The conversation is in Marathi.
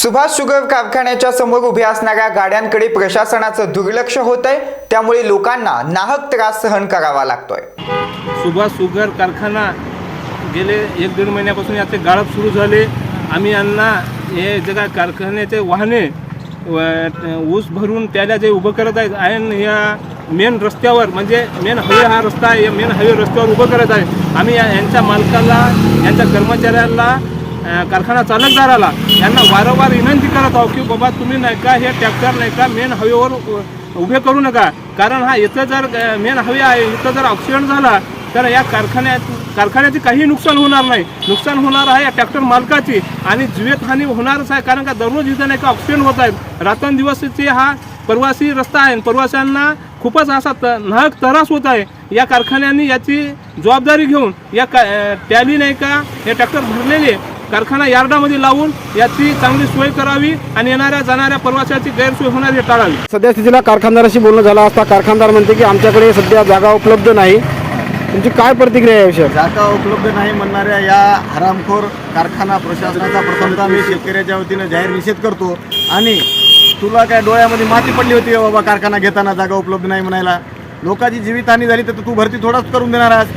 सुभाष शुगर कारखान्याच्या समोर उभ्या असणाऱ्या गाड्यांकडे प्रशासनाचं दुर्लक्ष होत आहे त्यामुळे लोकांना नाहक त्रास सहन करावा लागतोय. सुभाष शुगर कारखाना गेले एक दीड महिन्यापासून याचे गाळप सुरू झाले. आम्ही यांना हे जे काय कारखान्याचे वाहने व- ऊस भरून त्याला जे उभं करत आहेत आणि या मेन रस्त्यावर म्हणजे मेन हायवे हा रस्ता आहे या मेन हायवे रस्त्यावर उभं करत आहे आम्ही यांच्या मालकाला यांच्या कर्मचाऱ्यांना कारखाना चालकदाराला यांना वारंवार विनंती करत आहो की बाबा तुम्ही नाही का हे ट्रॅक्टर नाही का मेन हवेवर उभे करू नका. कारण हा इथं जर मेन हवे आहे इथं जर ऑक्सिडेंट झाला तर या कारखान्यात कारखान्याचे काही नुकसान होणार नाही. नुकसान होणार आहे या ट्रॅक्टर मालकाची आणि जीवितहानी होणारच आहे. कारण का दररोज इथं नाही का ऑक्सिडेंट होत आहेत रात्रंदिवसचे हा प्रवासी रस्ता आहे आणि प्रवाशांना खूपच असा त नाहक त्रास होत आहे. या कारखान्यांनी याची जबाबदारी घेऊन या का टॅली नाही का हे ट्रॅक्टर भरलेले कारखाना यार्डामध्ये लावून याची चांगली सोय करावी आणि येणाऱ्या जाणाऱ्या प्रवाशाची गैरसोय होणारी टाळावी. सध्या स्थितीला कारखानदाराशी बोलणं झालं असता कारखानदार म्हणते की आमच्याकडे सध्या जागा उपलब्ध नाही. तुमची काय प्रतिक्रिया आहे जागा उपलब्ध नाही म्हणणाऱ्या या हरामखोर कारखाना प्रशासनाचा प्रथमतः मी शेतकऱ्याच्या वतीनं जाहीर निषेध करतो. आणि तुला काय डोळ्यामध्ये माती पडली होती बाबा कारखाना घेताना जागा उपलब्ध नाही म्हणायला? लोकांची जीवितहानी झाली तर तू भरती थोडाच करून देणार आहेस.